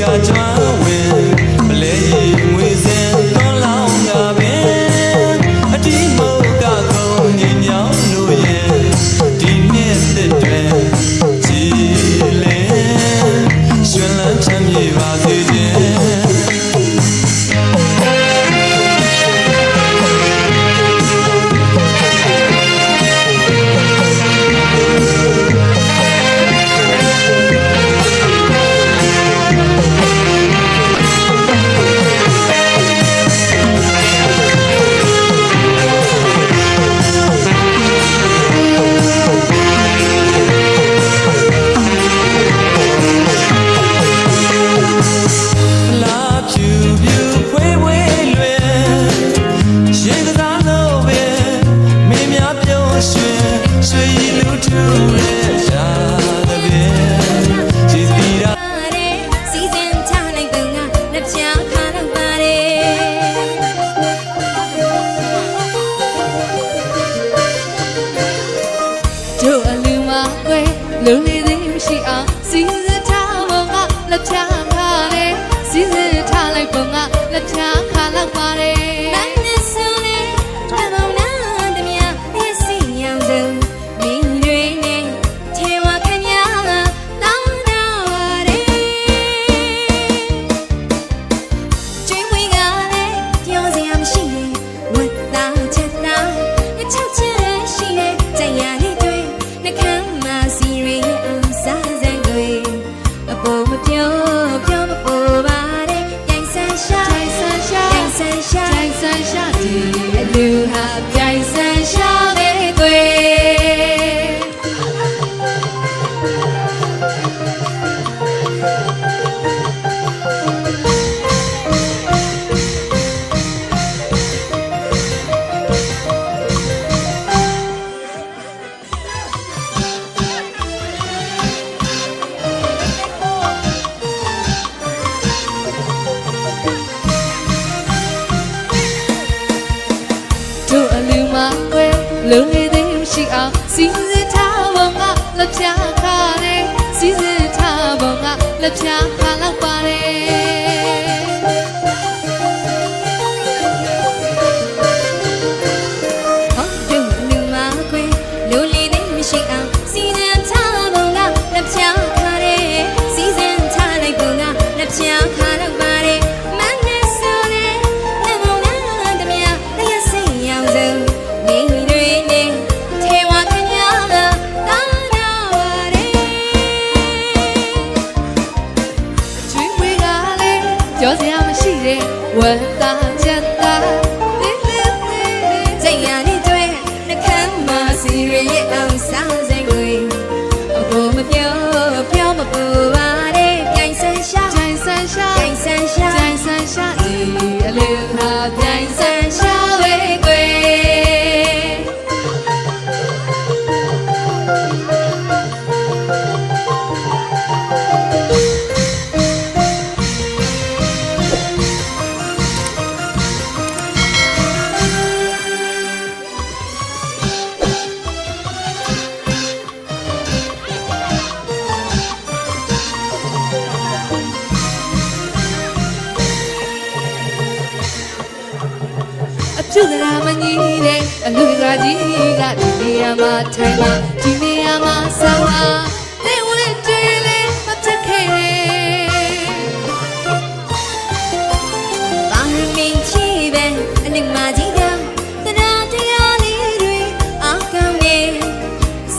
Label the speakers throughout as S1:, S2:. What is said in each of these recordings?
S1: 家要。 တို့အလူမကွ
S2: ယ်လုံးလေးသေးမရှိအောင်စီစဉ်ထားဖို့ငါလက်ချာခါတယ်စီစဉ်ထားလိုက်ဖို့ငါလက်ချာခါတော့ပါတယ် အောင်စီစဉ်ထားဖို့ငါလက်ဖြာခါတယ်စီစဉ်ထားဖို့ငါလက်ဖြာခါလောက်ပါတယ် တဲ့ဝတ်သားချက်သားလေးလေးလေးစိတ်ရည်တွေနှကမ်းမစီရရဲ့အောင်စားစင်ကိုအပေါ်မပြောပြောမပူပါနဲ့ပြိုင်ဆန်းရှာပြိုင်ဆန်းရှာပြိုင်ဆန်းရှာပြိုင်ဆန်းရှာဒီအလူဟာပြိုင်ဆန်းရှာ တဲ့အလူကကြီးကဒီနေရာမှာထိုင်မှာဒီနေရာမှာဆောင်းမှာနေဝင်ကြည်လေးမတက်ခဲ့ဘာမင်းချီပဲအနစ်မကြီးကတရားတရားလေးတွေအကောင်နေ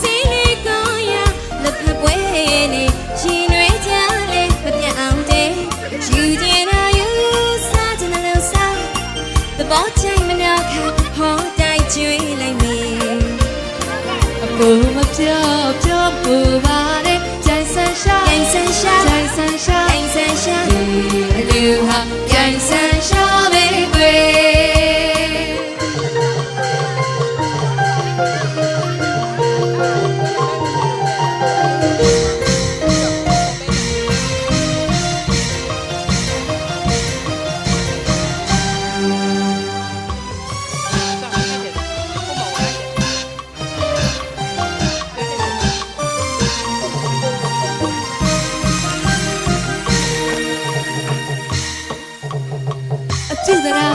S2: စိတ်လေးကောင်းရလက်ဖက်ပွဲနေရှင်တွေကြလေမပြတ်အောင်တဲ့ယူကျင်တာယူစားချင်တယ်လို့စားသဘောချိမ်မနာခံဟောတို က်ကျွေးလိုက်မေအပူမပြောပြောပူပါနဲ့ကြိုင်ဆန်းရှာကြိုင်ဆန်းရှာကြိုင်ဆန်းရှာကြိုင်ဆန်းရှာဒီအလူဟာကြိုင်ဆန်းရှာ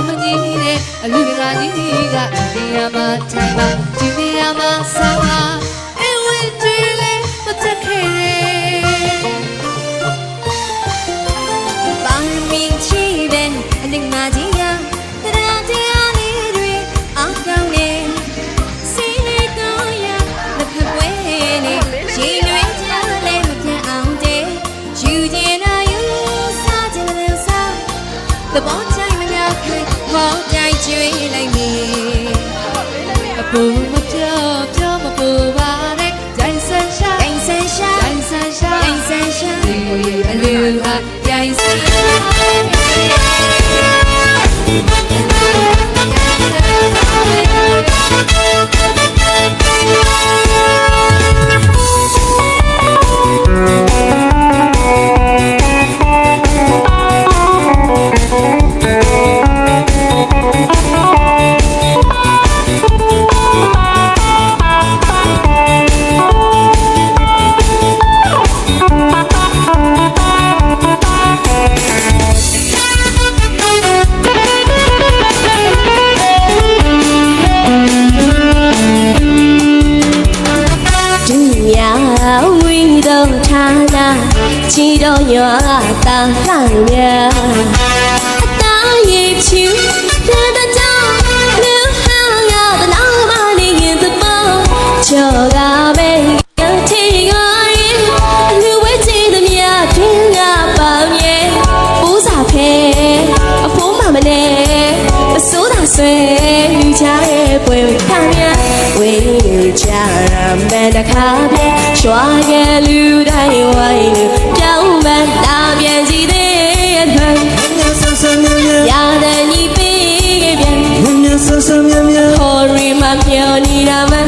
S1: မ
S3: ကြီးတဲ့အလူကကြီးကဒီရမထိုင်ပါဒီနေရာမှာဆောင်ပါ ကြိုင်ကျွေးလိုက်မည်အပူမပြော ချရမယ်တခါပြရွာရဲ့လူတိုင်းဝိုင်းလူပြောင်းမှန်တာပြန်စီသေးရဲ့မှန်
S4: မြတ်ဆဆမြတ်မြတ်
S3: ရာတဲ့ညီပေးပြန်
S4: မြတ်ဆဆမြတ်မြတ်
S3: ခေါ်ရီမပြောနေတာမှန်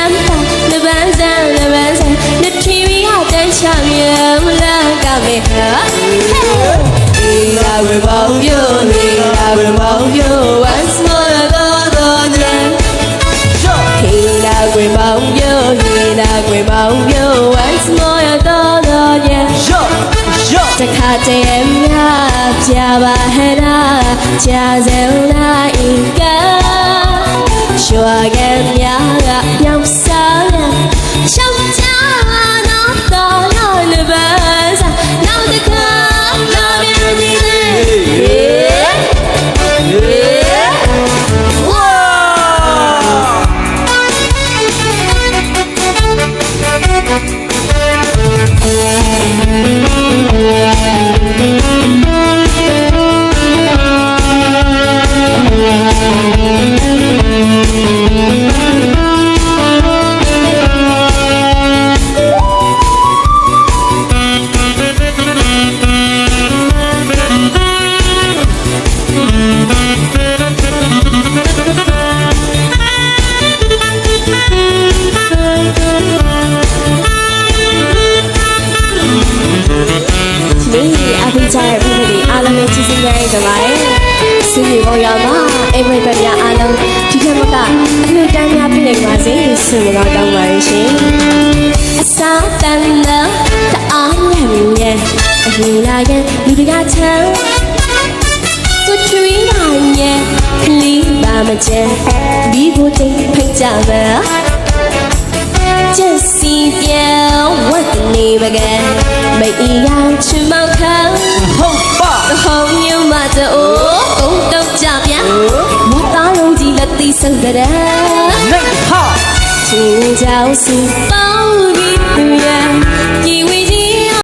S3: I will love you, I will love you once more again. Khi đã quên bóng yêu, khi đã quên bóng yêu once more again. Chắc hạt trẻ em nha, cha bà hẹn à, cha dẻo na in cá. Chùa em nha. 次我要当明星。I saw that love the onion in me, and you like it, you do got to. Good dream on me, leave my chair, be good thing, pick up it. Just see if you want to leave again, make it out to
S4: my car. The
S3: whole bar, the whole new mother, oh, oh, don't jump, yeah. What are you doing that they so good at? Make
S4: it hot!
S3: 心跳是否你不愿为？